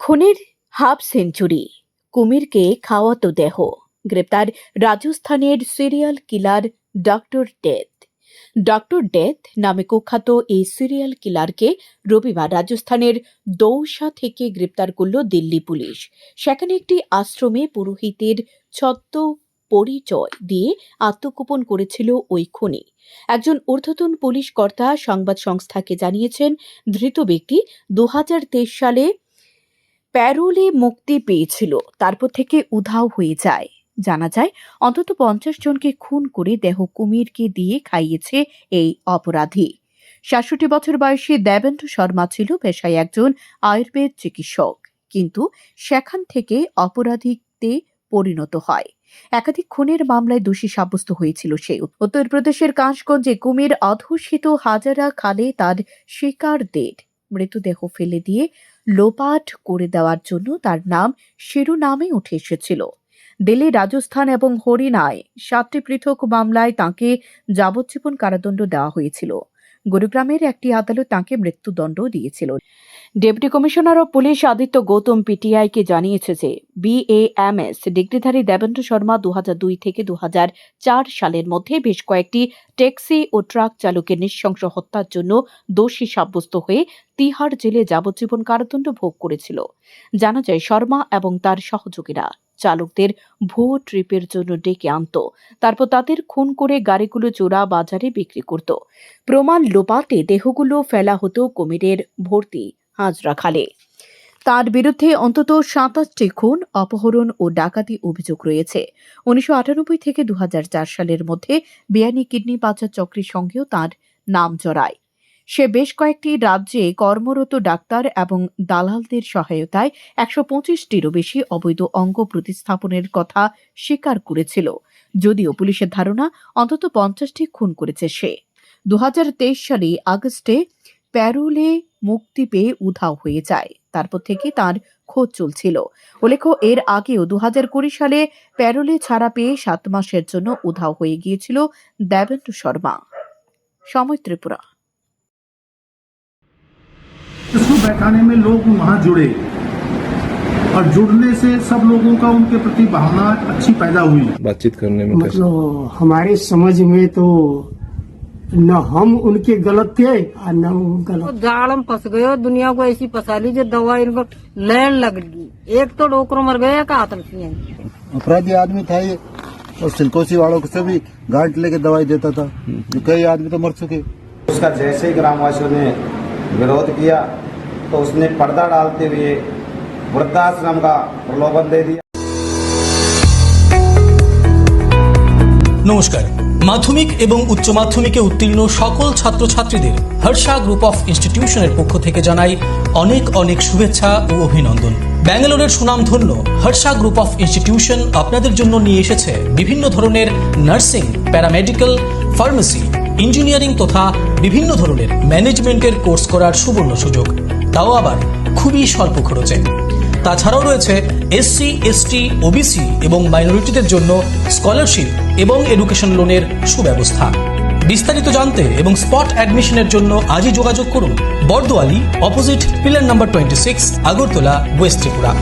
খুনের half century. কুমিরকে খাওয়াতো দেহ। গ্রেপ্তার রাজস্থানের serial killer doctor death. Doctor death নামে কুখ্যাত এই সিরিয়াল কিলারকে রবিবার রাজস্থানের দৌসা থেকে গ্রেপ্তার করল দিল্লি পুলিশ। সেখানে একটি আশ্রমে পুরোহিতের ছত্র পরিচয় দিয়ে আত্মগোপন করেছিল ওই খুনি। একজন ঊর্ধ্বতন পুলিশ কর্তা সংবাদ সংস্থাকে জানিয়েছেন, ধৃত ব্যক্তি দু হাজার তেইশ সালে প্যারোলে মুক্তি পেয়েছিল, তারপর থেকে উধাও হয়ে যায়। জানা যায়, অন্তত পঞ্চাশ জনকে খুন করে দেহ কুমিরকে দিয়ে খাইয়েছে এই অপরাধী। সাতষট্টি বছর বয়সী দেবেন্দ্র শর্মা ছিল পেশায় একজন আয়ুর্বেদ চিকিৎসক। কিন্তু সেখান থেকে অপরাধীতে পরিণত হয়। একাধিক খুনের মামলায় দোষী সাব্যস্ত হয়েছিল সে। উত্তরপ্রদেশের কাশগঞ্জে কুমির অধুষিত হাজারা খালে তার শিকারদের মৃতদেহ ফেলে দিয়ে লোপাট করে দেওয়ার জন্য তার নাম শিরোনামে উঠে এসেছিল। দিল্লি, রাজস্থান এবং হরিয়ানায় সাতটি পৃথক মামলায় তাঁকে যাবজ্জীবন কারাদণ্ড দেওয়া হয়েছিল। গুরুগ্রামের একটি আদালত তাঁকে মৃত্যুদণ্ড দিয়েছিল। Deputy commissioner of police Aditya Gautam পিটিআইকে জানিয়েছে যে বিএএমএস ডিগ্রিধারী দেবেন্দ্র শর্মা দু দুই থেকে দু সালের মধ্যে বেশ কয়েকটি ট্যাক্সি ও ট্রাক চালকের নৃশংস হত্যার জন্য দোষী সাব্যস্ত হয়ে তিহার জেলে যাবজ্জীবন কারাদণ্ড ভোগ করেছিল। জানা যায়, শর্মা এবং তার সহযোগীরা চালকদের ভুয়ো ট্রিপের জন্য ডেকে আনত। তারপর তাদের খুন করে গাড়িগুলো চোরা বাজারে বিক্রি করত। প্রমাণ লোপাটে দেহগুলো ফেলা হতো কুমিরের ভর্তি হাজরা খালে। তার বিরুদ্ধে অন্তত সাতাশটি খুন, অপহরণ ও ডাকাতি অভিযোগ রয়েছে। উনিশশো আটানব্বই থেকে দু হাজার চার সালের মধ্যে বেআইনি কিডনি পাচার চক্রের সঙ্গেও তার নাম জড়ায়। সে বেশ কয়েকটি রাজ্যে কর্মরত ডাক্তার এবং দালালদের সহায়তায় একশো পঁচিশটিরও বেশি অবৈধ অঙ্গ প্রতিস্থাপনের কথা স্বীকার করেছিল। যদিও পুলিশের ধারণা, অন্তত পঞ্চাশটি খুন করেছে সে। দু হাজার তেইশ সালে আগস্টে প্যারোলে মুক্তি পেয়ে উধাও হয়ে যায়। তারপর থেকে তার খোঁজ চলছিল। উল্লেখ্য, এর আগেও দু কুড়ি সালে প্যারোলে ছাড়া পেয়ে সাত মাসের জন্য উধাও হয়ে গিয়েছিল দেবেন্দ্র শর্মা। সময় ত্রিপুরা। इसको बैठाने में लोग वहाँ जुड़े। और जुड़ने से सब लोगों का उनके प्रति भावना अच्छी पैदा हुई। बातचीत करने में मतलब हमारे समझ में तो न हम उनके गलत थे और न गलत। जाड़ में फंस गए दुनिया को ऐसी फंसा ली जो दवा इनको लैन लग गई। एक तो डोकरो मर गए आत्महत्या है। अपराधी आदमी था ये और सिलकोसी वालों को सभी गांठ लेके दवाई देता था। कई आदमी तो मर चुके। उसका जैसे ही ग्रामवासियों ने विरोध किया तो उसने पर्दा डालते हुए वृद्धाश्रम का प्रलोभन दे दिया নমস্কার মাধ্যমিক এবং উচ্চ মাধ্যমিকে উত্তীর্ণ সকল ছাত্রছাত্রীদের হর্ষা গ্রুপ অফ ইনস্টিটিউশনের পক্ষ থেকে জানাই অনেক অনেক শুভেচ্ছা ও অভিনন্দন ব্যাঙ্গালোরের সুনামধন্য হর্ষা গ্রুপ অফ ইনস্টিটিউশন আপনাদের জন্য নিয়ে এসেছে বিভিন্ন ধরনের নার্সিং প্যারামেডিক্যাল ফার্মেসি ইঞ্জিনিয়ারিং তথা বিভিন্ন ধরনের ম্যানেজমেন্টের কোর্স করার সুবর্ণ সুযোগ। তাও আবার খুবই স্বল্প খরচে। তাছাড়াও রয়েছে এসসি এসটি ওবিসি এবং মাইনরিটিদের জন্য স্কলারশিপ এবং এডুকেশন লোনের সুব্যবস্থা। বিস্তারিত জানতে এবং স্পট অ্যাডমিশনের জন্য আজই যোগাযোগ করুন Bardowali, opposite pillar number twenty six Agartala, west Tripura.